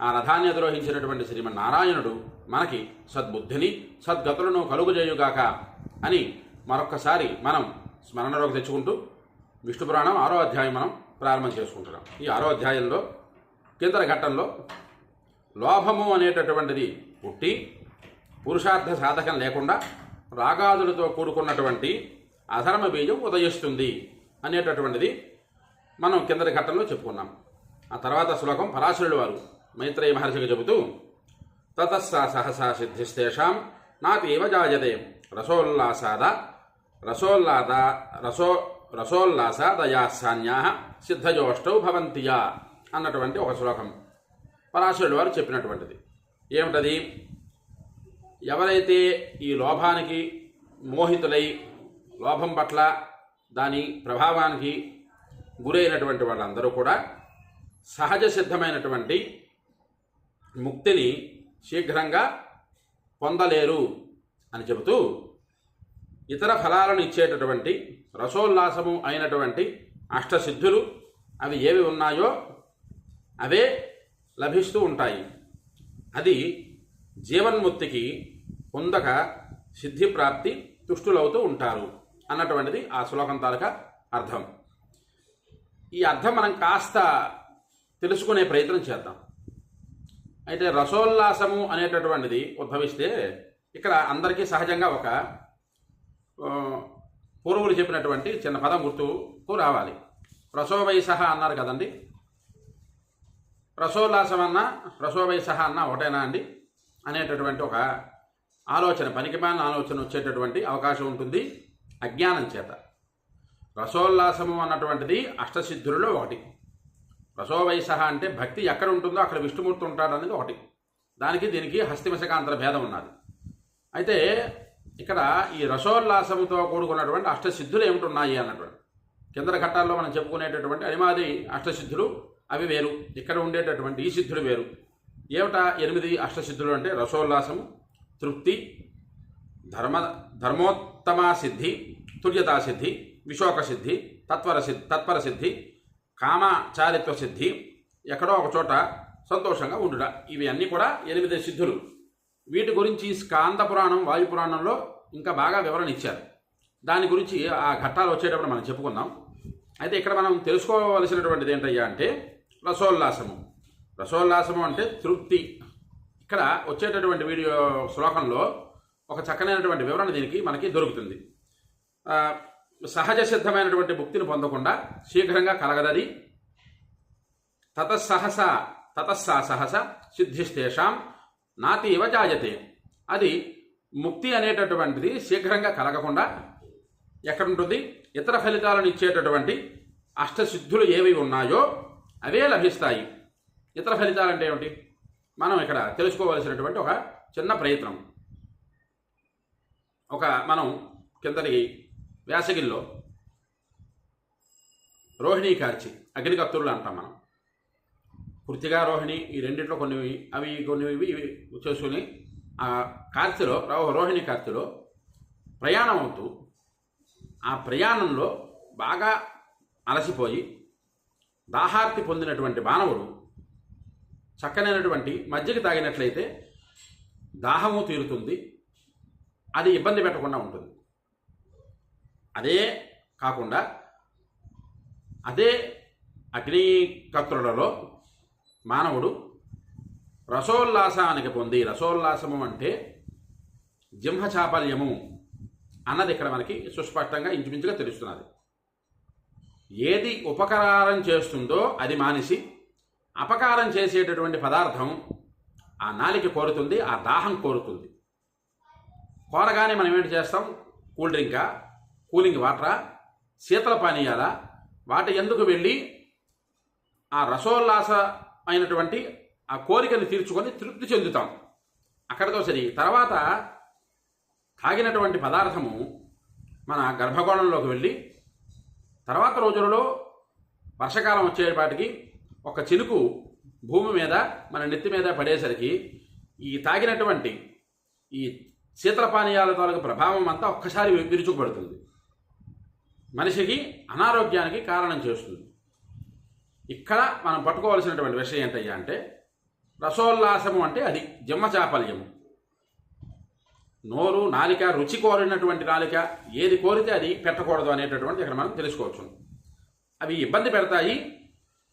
ఆ రథాన్ని అధిరోహించినటువంటి శ్రీమన్నారాయణుడు మనకి సద్బుద్ధిని సద్గతులను కలుగుజేయుగాక అని మరొక్కసారి మనం స్మరణలోకి తెచ్చుకుంటూ విష్ణు పురాణం ఆరో అధ్యాయం మనం ప్రారంభం చేసుకుంటున్నాం. ఈ ఆరో అధ్యాయంలో కిందర ఘట్టంలో లోభము అనేటటువంటిది పుట్టి పురుషార్థ సాధకం లేకుండా రాగాదులతో కూడుకున్నటువంటి అధర్మ బీజం ఉదయిస్తుంది అనేటటువంటిది మనం కిందటి ఘట్టంలో చెప్పుకున్నాం. ఆ తర్వాత శ్లోకం పరాశరుడు వారు మైత్రేయ మహర్షికి చెబుతూ తతస్సా సహసా సిద్ధిస్తేషాం నాతీవ జాయతే రసోల్లాసాద రసోల్లాద రసో రసోల్లాసాదయాసాన్యా సిద్ధజోష్టౌ భవంతియా అన్నటువంటి ఒక శ్లోకం. పరాశరుడు వారు చెప్పినటువంటిది. ఏమిటది? ఎవరైతే ఈ లోభానికి మోహితులై లోభం పట్ల దాని ప్రభావానికి గురైనటువంటి వాళ్ళందరూ కూడా సహజ సిద్ధమైనటువంటి ముక్తిని శీఘ్రంగా పొందలేరు అని చెబుతూ ఇతర ఫలాలను ఇచ్చేటటువంటి రసోల్లాసము అయినటువంటి అష్టసిద్ధులు అవి ఏవి ఉన్నాయో అవే లభిస్తూ ఉంటాయి. అది జీవన్ముక్తికి పొందక సిద్ధి ప్రాప్తి తుష్టులవుతూ ఉంటారు అన్నటువంటిది ఆ శ్లోకం తాలూకా అర్థం. ఈ అర్థం మనం కాస్త తెలుసుకునే ప్రయత్నం చేద్దాం. అయితే రసోల్లాసము అనేటటువంటిది ఉద్భవిస్తే ఇక్కడ అందరికీ సహజంగా ఒక పూర్వులు చెప్పినటువంటి చిన్న పదం గుర్తుకు రావాలి. రసోవైసహ అన్నారు కదండి. రసోల్లాసం అన్న రసోవైసహ అన్న ఒకటేనా అండి? అనేటటువంటి ఒక ఆలోచన పనికిమాలిన ఆలోచన వచ్చేటటువంటి అవకాశం ఉంటుంది అజ్ఞానం చేత. రసోల్లాసము అన్నటువంటిది అష్టసిద్ధులలో ఒకటి. రసోవయస అంటే భక్తి ఎక్కడ ఉంటుందో అక్కడ విష్ణుమూర్తి ఉంటాడు అనేది ఒకటి. దానికి దీనికి హస్తిమశకాంతర భేదం ఉన్నది. అయితే ఇక్కడ ఈ రసోల్లాసముతో కూడుకున్నటువంటి అష్టసిద్ధులు ఏమిటున్నాయి అన్నటువంటి. కిందర ఘట్టాల్లో మనం చెప్పుకునేటటువంటి అనిమాది అష్టసిద్ధులు అవి వేరు. ఇక్కడ ఉండేటటువంటి ఈ సిద్ధులు వేరు. ఏమిటా ఎనిమిది అష్టసిద్ధులు అంటే రసోల్లాసము తృప్తి ధర్మ ధర్మోత్తమ సిద్ధి తుల్యతా సిద్ధి విశోక సిద్ధి తత్వర సిద్ధి తత్పర సిద్ధి కామచారిత్వ సిద్ధి ఎక్కడో ఒక చోట సంతోషంగా ఉండుట. ఇవి అన్నీ కూడా ఎనిమిది సిద్ధులు. వీటి గురించి స్కాంద పురాణం వాయు పురాణంలో ఇంకా బాగా వివరణ ఇచ్చారు. దాని గురించి ఆ ఘట్టాలు వచ్చేటప్పుడు మనం చెప్పుకుందాం. అయితే ఇక్కడ మనం తెలుసుకోవలసినటువంటిది ఏంటయ్యా అంటే రసోల్లాసము. రసోల్లాసము అంటే తృప్తి. ఇక్కడ వచ్చేటటువంటి వీడియో శ్లోకంలో ఒక చక్కనైనటువంటి వివరణ దీనికి మనకి దొరుకుతుంది. సహజ సిద్ధమైనటువంటి ముక్తిని పొందకుండా శీఘ్రంగా కలగదది. తతస్సహస తతస్సా సహస సిద్ధిస్తేషాం ఇవ జాయతే. అది ముక్తి అనేటటువంటిది శీఘ్రంగా కలగకుండా ఎక్కడుంటుంది? ఇతర ఫలితాలను ఇచ్చేటటువంటి అష్టసిద్ధులు ఏవి ఉన్నాయో అవే లభిస్తాయి. ఇతర ఫలితాలు అంటే ఏమిటి? మనం ఇక్కడ తెలుసుకోవలసినటువంటి ఒక చిన్న ప్రయత్నం. ఒక మనం కిందటి వేసగిల్లో రోహిణీ కార్చి అగ్నికత్తులు అంటాం మనం. కృతిగా రోహిణి ఈ రెండిట్లో కొన్ని అవి కొన్ని ఇవి ఇవి చేసుకుని ఆ కార్తెలో రోహిణి కార్తెలో ప్రయాణం అవుతూ ఆ ప్రయాణంలో బాగా అలసిపోయి దాహార్తి పొందినటువంటి మానవుడు చక్కనైనటువంటి మజ్జిగ తాగినట్లయితే దాహము తీరుతుంది అది ఇబ్బంది పెట్టకుండా ఉంటుంది. అదే కాకుండా అదే అగ్నికత్రులలో మానవుడు రసోల్లాసానికి పొంది రసోల్లాసము అంటే జింహ చాపల్యము అన్నది ఇక్కడ మనకి సుస్పష్టంగా ఇంచుమించుగా తెలుస్తున్నది. ఏది ఉపకారం చేస్తుందో అది మానేసి అపకారం చేసేటటువంటి పదార్థం ఆ నాలిక కోరుతుంది ఆ దాహం కోరుతుంది. కోరగానే మనం ఏంటి చేస్తాం? కూల్ డ్రింకా కూలింగ్ వాటరా? శీతల పానీయాల వాటి ఎందుకు వెళ్ళి ఆ రసోల్లాస అయినటువంటి ఆ కోరికను తీర్చుకొని తృప్తి చెందుతాం. అక్కడితో సరి తర్వాత తాగినటువంటి పదార్థము మన గర్భగోళంలోకి వెళ్ళి తర్వాత రోజులలో వర్షాకాలం వచ్చేపాటికి ఒక చినుకు భూమి మీద మన నెత్తి మీద పడేసరికి ఈ తాగినటువంటి ఈ శీతల పానీయాల తాలూకు ప్రభావం అంతా ఒక్కసారి విరుచుకుపడుతుంది. మనిషికి అనారోగ్యానికి కారణం చేస్తుంది. ఇక్కడ మనం పట్టుకోవాల్సినటువంటి విషయం ఏంటయ్యా అంటే రసోల్లాసము అంటే అది జిమ్మచాపల్యము నోరు నాలిక రుచి కోరినటువంటి నాలిక ఏది కోరితే అది పెట్టకూడదు అనేటటువంటి ఇక్కడ మనం తెలుసుకోవచ్చు. అవి ఇబ్బంది పెడతాయి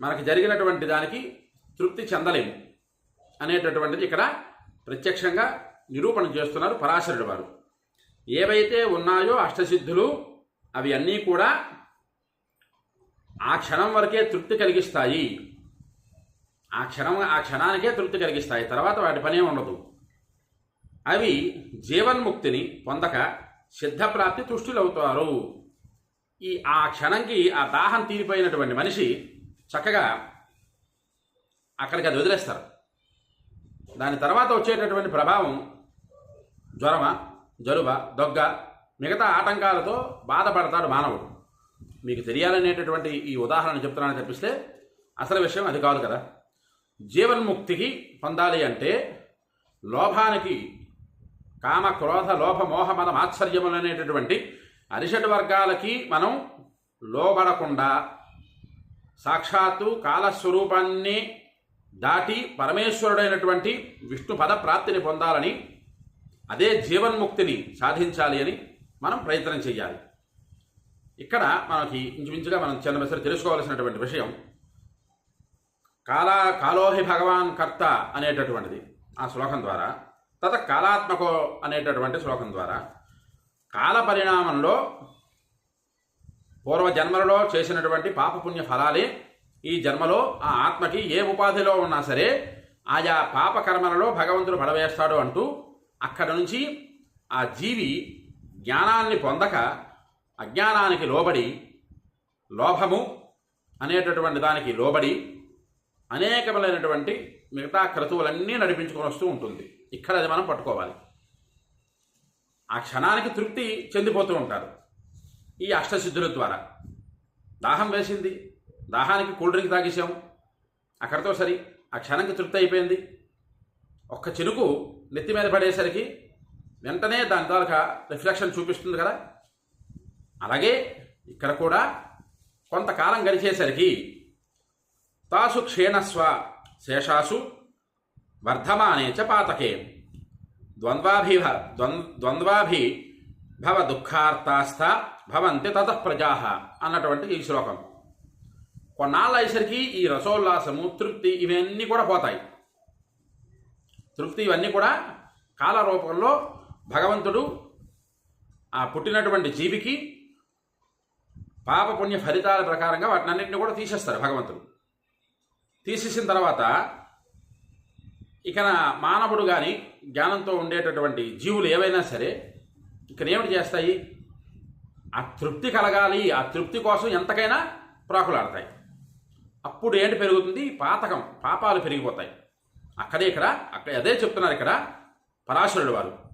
మనకి జరిగినటువంటి దానికి తృప్తి చెందలేము అనేటటువంటిది ఇక్కడ ప్రత్యక్షంగా నిరూపణ చేస్తున్నారు పరాశరుడు వారు. ఏవైతే ఉన్నాయో అష్టసిద్ధులు అవి అన్నీ కూడా ఆ క్షణం వరకే తృప్తి కలిగిస్తాయి. ఆ క్షణం ఆ క్షణానికే తృప్తి కలిగిస్తాయి. తర్వాత వాటి పనే ఉండదు అవి జీవన్ముక్తిని పొందక సిద్ధప్రాప్తి తుష్టులవుతారు. ఈ ఆ క్షణంకి ఆ దాహం తీరిపోయినటువంటి మనిషి చక్కగా అక్కడికి అది వదిలేస్తారు. దాని తర్వాత వచ్చేటటువంటి ప్రభావం జ్వరమ జలుబ దొగ్గ మిగతా ఆటంకాలతో బాధపడతాడు మానవుడు. మీకు తెలియాలనేటటువంటి ఈ ఉదాహరణ చెప్తున్నాను తప్పిస్తే అసలు విషయం అది కాదు కదా. జీవన్ముక్తికి పొందాలి అంటే లోభానికి కామ క్రోధ లోభ మోహ మద మాత్సర్యములు అనేటటువంటి అరిషడ్ వర్గాలకి మనం లోబడకుండా సాక్షాత్తు కాలస్వరూపాన్ని దాటి పరమేశ్వరుడైనటువంటి విష్ణు పద ప్రాప్తిని పొందాలని అదే జీవన్ముక్తిని సాధించాలి అని మనం ప్రయత్నం చేయాలి ఇక్కడ మనకి ఇంచుమించుగా మనం చిన్న తెలుసుకోవాల్సినటువంటి విషయం కాలా కాలోహి భగవాన్ కర్త అనేటటువంటిది ఆ శ్లోకం ద్వారా తత కాలాత్మకో అనేటటువంటి శ్లోకం ద్వారా కాల పరిణామంలో పూర్వ జన్మలలో చేసినటువంటి పాపపుణ్య ఫలాలే ఈ జన్మలో ఆ ఆత్మకి ఏ ఉపాధిలో ఉన్నా సరే ఆయా పాపకర్మలలో భగవంతుడు పడవేస్తాడు అంటూ అక్కడ నుంచి ఆ జీవి జ్ఞానాన్ని పొందక అజ్ఞానానికి లోబడి లోభము అనేటటువంటి దానికి లోబడి అనేకములైనటువంటి మిగతా క్రతువులన్నీ నడిపించుకొని వస్తూ ఉంటుంది. ఇక్కడ అది మనం పట్టుకోవాలి. ఆ క్షణానికి తృప్తి చెందిపోతూ ఉంటారు. ఈ అష్టసిద్ధుల ద్వారా. దాహం వేసింది. దాహానికి కూల్ డ్రింక్ తాగేసాం అక్కడితో సరి. ఆ క్షణంకి తృప్తి అయిపోయింది. ఒక్క చినుకు నెత్తి మీద పడేసరికి వెంటనే దాని ద్వారా రిఫ్లెక్షన్ చూపిస్తుంది కదా. అలాగే ఇక్కడ కూడా కొంతకాలం గడిచేసరికి తాసు క్షీణస్వ శేషాసు వర్ధమానే చ పాతకే. ద్వంద్వాభిభ ద్వంద్వాభి భవ దుఃఖార్థాస్థ భవంతి తత ప్రజా అన్నటువంటి ఈ శ్లోకం. కొన్నాళ్ళు అయ్యేసరికి ఈ రసోల్లాసము తృప్తి ఇవన్నీ కూడా పోతాయి. తృప్తి ఇవన్నీ కూడా కాల రూపంలో భగవంతుడు ఆ పుట్టినటువంటి జీవికి పాపపుణ్య ఫలితాల ప్రకారంగా వాటినన్నింటినీ కూడా తీసేస్తారు భగవంతుడు. తీసేసిన తర్వాత ఇక మానవుడు కానీ జ్ఞానంతో ఉండేటటువంటి జీవులు ఏవైనా సరే ఇక్కడ ఏమిటి చేస్తాయి? ఆ తృప్తి కలగాలి ఆ తృప్తి కోసం ఎంతకైనా ప్రాకులాడతాయి. అప్పుడు ఏంటి పెరుగుతుంది? పాతకం పాపాలు పెరిగిపోతాయి. అక్కడే ఇక్కడ అక్కడ అదే చెప్తున్నారు ఇక్కడ పరాశరుడు వారు.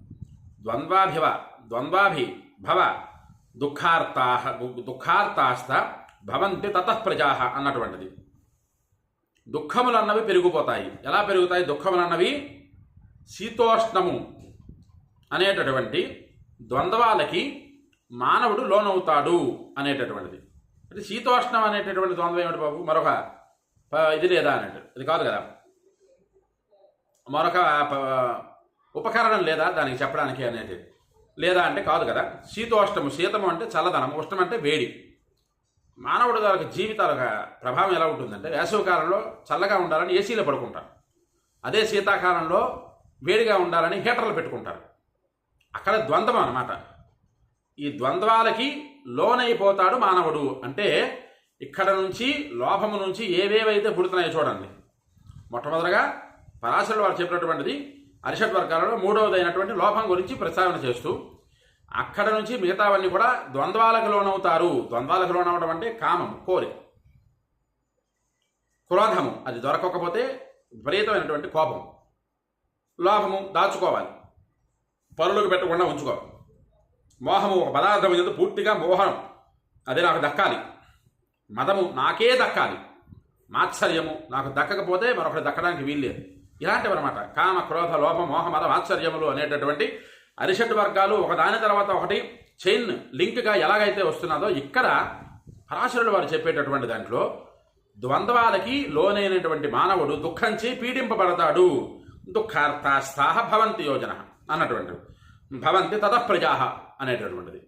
ద్వంద్వాభివ ద్వంద్వాభి భవ దుఃఖార్తా దుఃఖార్తాస్త భవంతి తతః ప్రజా అన్నటువంటిది. దుఃఖములు అన్నవి పెరిగిపోతాయి. ఎలా పెరుగుతాయి? దుఃఖములు అన్నవి శీతోష్ణము అనేటటువంటి ద్వంద్వాలకి మానవుడు లోనవుతాడు అనేటటువంటిది. అంటే శీతోష్ణం అనేటటువంటి ద్వంద్వం ఏమిటి బాబు? మరొక ఇది లేదా అన్నట్టు. ఇది కాదు కదా? మరొక ఉపకరణం లేదా దానికి చెప్పడానికి అనేది లేదా అంటే కాదు కదా. శీతోష్ణము శీతము అంటే చల్లదనం ఉష్ణం అంటే వేడి. మానవుడు యొక్క జీవితాల ప్రభావం ఎలా ఉంటుందంటే వేసవికాలంలో చల్లగా ఉండాలని ఏసీలో పడుకుంటారు. అదే శీతాకాలంలో వేడిగా ఉండాలని హీటర్లు పెట్టుకుంటారు. అక్కడ ద్వంద్వం అన్నమాట. ఈ ద్వంద్వాలకి లోనైపోతాడు మానవుడు. అంటే ఇక్కడ నుంచి లోభము నుంచి ఏవేవైతే పుడుతున్నాయో చూడండి. మొట్టమొదటగా పరాశరుడు వారు చెప్పినటువంటిది అరిషడ్ వర్గాలలో మూడవదైనటువంటి లోభం గురించి ప్రస్తావన చేస్తూ అక్కడ నుంచి మిగతావన్నీ కూడా ద్వంద్వాలకు లోనవుతారు. ద్వంద్వాలకు లోనవడం అంటే కామం కోరిక క్రోధము అది దొరకకపోతే విపరీతమైనటువంటి కోపం. లోభము దాచుకోవాలి. పరులకు పెట్టకుండా ఉంచుకోవాలి మోహము ఒక పదార్థం ఎందుకు పూర్తిగా మోహనం అది నాకు దక్కాలి. మతము నాకే దక్కాలి. మాత్సర్యము నాకు దక్కకపోతే మరొకటి దక్కడానికి వీల్లేదు. ఇలాంటివి అనమాట కామ క్రోధ లోప మోహ మద ఆశ్చర్యములు అనేటటువంటి అరిషట్ వర్గాలు ఒకదాని తర్వాత ఒకటి చైన్ లింక్గా ఎలాగైతే వస్తున్నదో ఇక్కడ పరాశరుడు వారు చెప్పేటటువంటి దాంట్లో ద్వంద్వాలకి లోనైనటువంటి మానవుడు దుఃఖంచి పీడింపబడతాడు. దుఃఖార్థాస్థాహ భవంతి యోజన అన్నటువంటి భవంతి తత ప్రజా అనేటటువంటిది.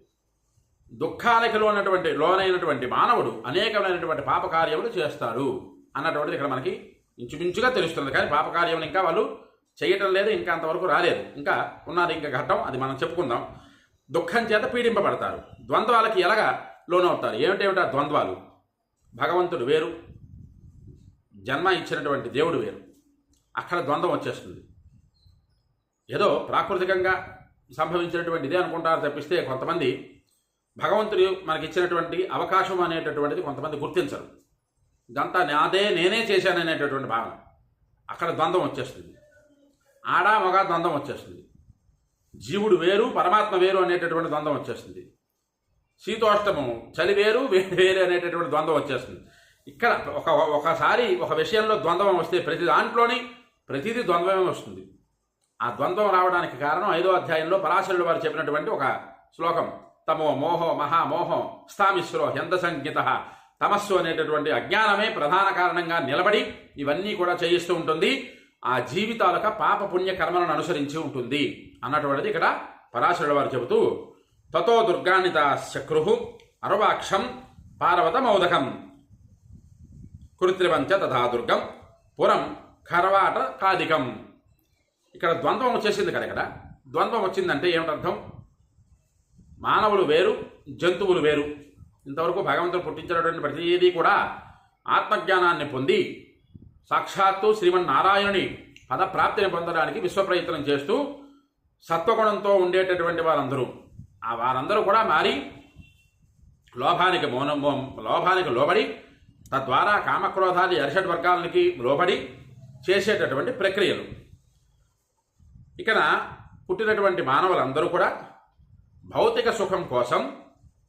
దుఃఖాలకి లోనటువంటి లోనైనటువంటి మానవుడు అనేకమైనటువంటి పాపకార్యములు చేస్తాడు అన్నటువంటిది ఇక్కడ మనకి ఇంచుమించుగా తెలుస్తుంది. కానీ పాపకార్యం ఇంకా వాళ్ళు చేయటం లేదు ఇంకా అంతవరకు రాలేదు. ఇంకా ఉన్నది ఇంకా ఘట్టం అది మనం చెప్పుకుందాం. దుఃఖం చేత పీడింపబడతారు. ద్వంద్వాలకి ఎలాగా లోనవుతారు? ఏమిటేమిటా ద్వంద్వాలు? భగవంతుడు వేరు జన్మ ఇచ్చినటువంటి దేవుడు వేరు. అక్కడ ద్వంద్వం వచ్చేస్తుంది. ఏదో ప్రాకృతికంగా సంభవించినటువంటి ఇదే అనుకుంటారు తప్పిస్తే కొంతమంది భగవంతుడు మనకి ఇచ్చినటువంటి అవకాశం అనేటటువంటిది కొంతమంది గుర్తించరు. ఇదంతా నాదే నేనే చేశాననేటటువంటి భావన. అక్కడ ద్వంద్వం వచ్చేస్తుంది. ఆడ మగ ద్వంద్వం వచ్చేస్తుంది. జీవుడు వేరు పరమాత్మ వేరు అనేటటువంటి ద్వంద్వం వచ్చేస్తుంది. శీతోష్టమం చలి వేరు వేరు వేరు అనేటటువంటి ద్వంద్వం వచ్చేస్తుంది. ఇక్కడ ఒక ఒకసారి ఒక విషయంలో ద్వంద్వం వస్తే ప్రతి దాంట్లోని ప్రతిదీ ద్వంద్వమే వస్తుంది. ఆ ద్వంద్వం రావడానికి కారణం ఐదో అధ్యాయంలో పరాశరుడు వారు చెప్పినటువంటి ఒక శ్లోకం. తమో మోహో మహామోహం స్థామిశ్రో హ్యంద సంగీత తమస్సు అనేటటువంటి అజ్ఞానమే ప్రధాన కారణంగా నిలబడి ఇవన్నీ కూడా చేయిస్తూ ఉంటుంది. ఆ జీవితాలక పాప పుణ్య కర్మలను అనుసరించి ఉంటుంది. అన్నటువంటిది ఇక్కడ పరాశరుడు వారు చెబుతూ తతో దుర్గాణిత శక్రు అరవాక్షం పార్వత మౌదకం కృత్రిమంచ తథా దుర్గం పురం ఖర్వాట కాదికం ఇక్కడ ద్వంద్వం వచ్చేసింది కదా ఇక్కడ. ద్వంద్వం వచ్చిందంటే ఏమిటర్థం? మానవులు వేరు జంతువులు వేరు. ఇంతవరకు భగవంతుడు పుట్టించినటువంటి ప్రతిదీ కూడా ఆత్మజ్ఞానాన్ని పొంది సాక్షాత్తు శ్రీమన్నారాయణుని పదప్రాప్తిని పొందడానికి విశ్వప్రయత్నం చేస్తూ సత్వగుణంతో ఉండేటటువంటి వారందరూ. ఆ వారందరూ కూడా మారి లోభానికి మౌన లోభానికి లోబడి తద్వారా కామక్రోధాది అరిషడ్ వర్గాలకి లోబడి చేసేటటువంటి ప్రక్రియలు. ఇక్కడ పుట్టినటువంటి మానవులందరూ కూడా భౌతిక సుఖం కోసం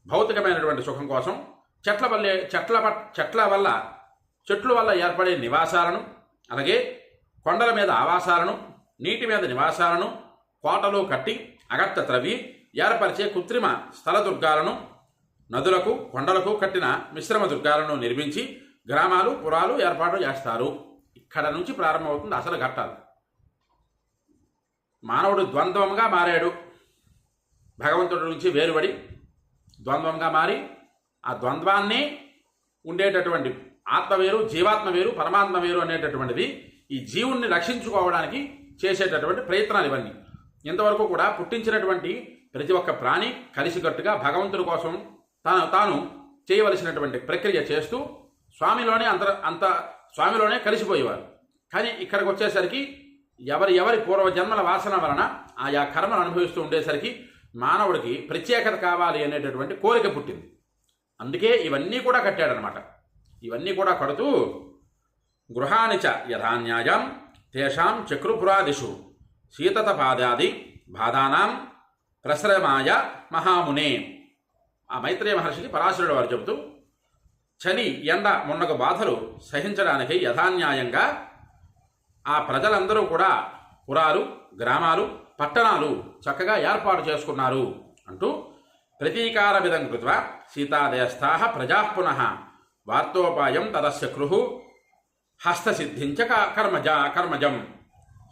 భౌతికమైనటువంటి సుఖం కోసం చెట్ల వల్లే చెట్ల పట్- చెట్ల వల్ల చెట్ల వల్ల ఏర్పడే నివాసాలను అలాగే కొండల మీద ఆవాసాలను నీటి మీద నివాసాలను కోటలు కట్టి అగత్య త్రవి ఏర్పరిచే కృత్రిమ స్థల దుర్గాలను నదులకు కొండలకు కట్టిన మిశ్రమ దుర్గాలను నిర్మించి గ్రామాలు పురాలు ఏర్పాటు చేస్తారు. ఇక్కడ నుంచి ప్రారంభమవుతుంది అసలు ఘట్టాలు. మానవుడు ద్వంద్వంగా మారాడు. భగవంతుడి నుంచి వేరుబడి ద్వంద్వంగా మారి ఆ ద్వంద్వాన్ని ఉండేటటువంటి ఆత్మ వేరు జీవాత్మ వేరు పరమాత్మ వేరు అనేటటువంటిది ఈ జీవుణ్ణి రక్షించుకోవడానికి చేసేటటువంటి ప్రయత్నాలు ఇవన్నీ. ఇంతవరకు కూడా పుట్టించినటువంటి ప్రతి ఒక్క ప్రాణి కలిసికట్టుగా భగవంతుడి కోసం తాను తాను చేయవలసినటువంటి ప్రక్రియ చేస్తూ స్వామిలోనే అంత అంత స్వామిలోనే కలిసిపోయేవారు. కానీ ఇక్కడికి వచ్చేసరికి ఎవరి ఎవరి పూర్వజన్మల వాసన వలన ఆయా కర్మను అనుభవిస్తూ ఉండేసరికి మానవుడికి ప్రత్యేకత కావాలి అనేటటువంటి కోరిక పుట్టింది. అందుకే ఇవన్నీ కూడా కట్టాడనమాట. ఇవన్నీ కూడా కడుతూ గృహాని చ యథాన్యాయం తేషాం చక్రుపురాదిషు శీతత పాదాది బాధానాం ప్రశ్రమాయ మహామునే. ఆ మైత్రేయ మహర్షికి పరాశరుడు వారు చెబుతూ చలి ఎండ మున్నగు బాధలు సహించడానికి యథాన్యాయంగా ఆ ప్రజలందరూ కూడా పురాలు గ్రామాలు పట్టణాలు చక్కగా ఏర్పాటు చేసుకున్నారు అంటూ ప్రతీకార విధం కృత్వా సీతాదేస్థా ప్రజా పునః వార్తోపాయం తదస్య కృహు హస్తసిద్ధించ క- కర్మజా కర్మజం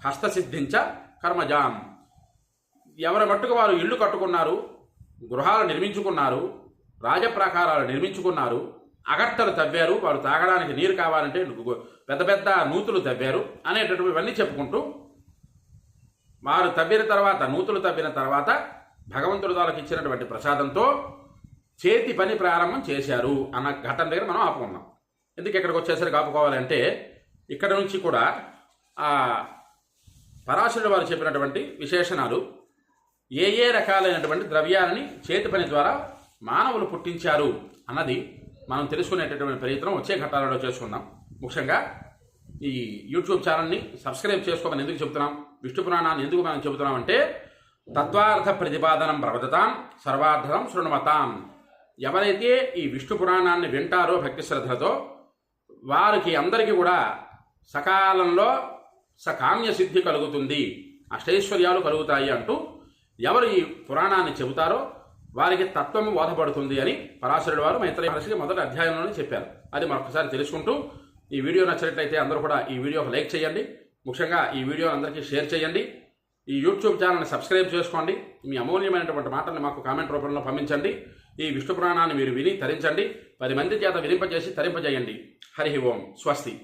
హస్తసిద్ధించ కర్మజాం. ఎవరి మట్టుకు వారు ఇళ్ళు కట్టుకున్నారు గృహాలు నిర్మించుకున్నారు రాజప్రాకారాలు నిర్మించుకున్నారు అగట్టలు తవ్వారు వారు తాగడానికి నీరు కావాలంటే పెద్ద పెద్ద నూతులు తవ్వారు అనేటటువంటివన్నీ చెప్పుకుంటూ వారు తవ్విన తర్వాత నూతులు తవ్విన తర్వాత భగవంతుడు వాళ్ళకి ఇచ్చినటువంటి ప్రసాదంతో చేతి పని ప్రారంభం చేశారు అన్న ఘటన దగ్గర మనం ఆపుకున్నాం. ఎందుకు ఇక్కడికి వచ్చేసరికి ఆపుకోవాలంటే ఇక్కడ నుంచి కూడా ఆ పరాశరుడు వారు చెప్పినటువంటి విశేషణాలు. ఏ ఏ రకాలైనటువంటి ద్రవ్యాలని చేతి పని ద్వారా మానవులు పుట్టించారు అన్నది మనం తెలుసుకునేటటువంటి ప్రయత్నం వచ్చే ఘట్టాలలో చేసుకుందాం. ముఖ్యంగా ఈ యూట్యూబ్ ఛానల్ని సబ్స్క్రైబ్ చేసుకోమని ఎందుకు చెప్తున్నాం? విష్ణు పురాణాన్ని ఎందుకు మనం చెబుతున్నామంటే తత్వార్థ ప్రతిపాదనం ప్రవదతాం సర్వార్థం శృణమతాం. ఎవరైతే ఈ విష్ణు పురాణాన్ని వింటారో భక్తి శ్రద్ధలతో వారికి అందరికీ కూడా సకాలంలో సకామ్య సిద్ధి కలుగుతుంది అష్టైశ్వర్యాలు కలుగుతాయి అంటూ ఎవరు ఈ పురాణాన్ని చెబుతారో వారికి తత్వము బోధపడుతుంది అని పరాశరుడు వారు మైత్రేయ మహర్షికి మొదటి అధ్యాయంలోనే చెప్పారు. అది మరొకసారి తెలుసుకుంటూ ఈ వీడియో నచ్చినట్లయితే అందరూ కూడా ఈ వీడియోకి లైక్ చేయండి. ముఖ్యంగా ఈ వీడియో అందరికీ షేర్ చేయండి. ఈ యూట్యూబ్ ఛానల్ని సబ్స్క్రైబ్ చేసుకోండి. మీ అమూల్యమైనటువంటి మాటల్ని మాకు కామెంట్ రూపంలో పంపించండి. ఈ విష్ణు పురాణాన్ని మీరు విని తరించండి. పది మంది చేత వినింపజేసి తరింపజేయండి. హరి ఓం. స్వస్తి.